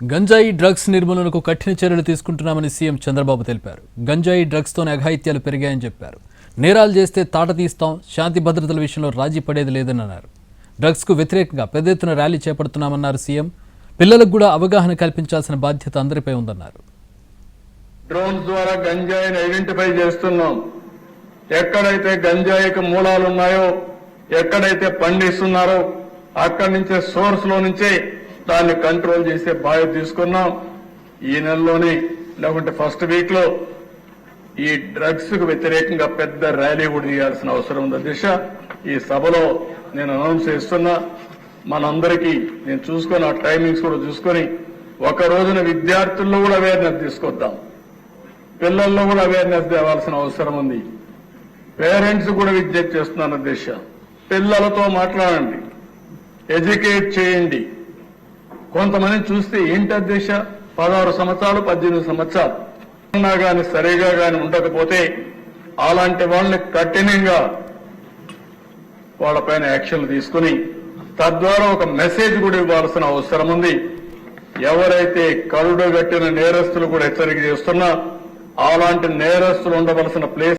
గంజాయి డ్రగ్స్ నిర్మూలనకు కఠిన చర్యలు తీసుకుంటున్నామని సీఎం చంద్రబాబు తెలిపారు. గంజాయి డ్రగ్స్తోనే అఘాయిత్యాలు పెరిగాయని చెప్పారు. నేరాలు చేస్తే తాట తీస్తాం శాంతి భద్రతల విషయంలో రాజీ పడేది లేదని అన్నారు డ్రగ్స్కు వ్యతిరేకంగా పెద్ద ఎత్తున ర్యాలీ చేపడుతున్నామన్నారు సీఎం. పిల్లలకు కూడా అవగాహన కల్పించాల్సిన బాధ్యత అందరిపై ఉందన్నారు. డ్రోన్స్ ద్వారా గంజాయిని ఐడెంటిఫై చేస్తున్నాం. ఎక్కడైతే గంజాయికి మూలాలు ఉన్నాయో ఎక్కడైతే పండిస్తున్నారో అక్కడి నుంచే సోర్స్లో నుంచే దాన్ని కంట్రోల్ చేసే బాధ్యత తీసుకున్నాం. ఈ నెలలోనే లేకుంటే ఫస్ట్ వీక్లో ఈ డ్రగ్స్కు వ్యతిరేకంగా పెద్ద ర్యాలీ కూడా చేయాల్సిన అవసరం ఉంది. దిశ ఈ సభలో నేను అనౌన్స్ చేస్తున్నా. మనందరికీ నేను చూసుకొని ఆ టైమింగ్స్ కూడా చూసుకొని ఒక రోజున విద్యార్థుల్లో కూడా అవేర్నెస్ తీసుకొద్దాం. పిల్లల్లో కూడా అవేర్నెస్ తేవాల్సిన అవసరం ఉంది. పేరెంట్స్ కూడా విజ్ఞప్తి చేస్తున్నాను దిశ. పిల్లలతో మాట్లాడండి. ఎడ్యుకేట్ చేయండి. కొంతమంది చూస్తే ఏంటి అధ్యక్ష? పదహారు సంవత్సరాలు పద్దెనిమిది సంవత్సరాలు. ఉన్నా గాని సరిగా గాని ఉండకపోతే అలాంటి వాళ్ళని కఠినంగా వాళ్ళపైన యాక్షన్లు తీసుకుని తద్వారా ఒక మెసేజ్ కూడా ఇవ్వాల్సిన అవసరం ఉంది. ఎవరైతే కరుడు కట్టిన నేరస్తులు కూడా హెచ్చరిక చేస్తున్నా అలాంటి నేరస్తులు ఉండవలసిన ప్లేస్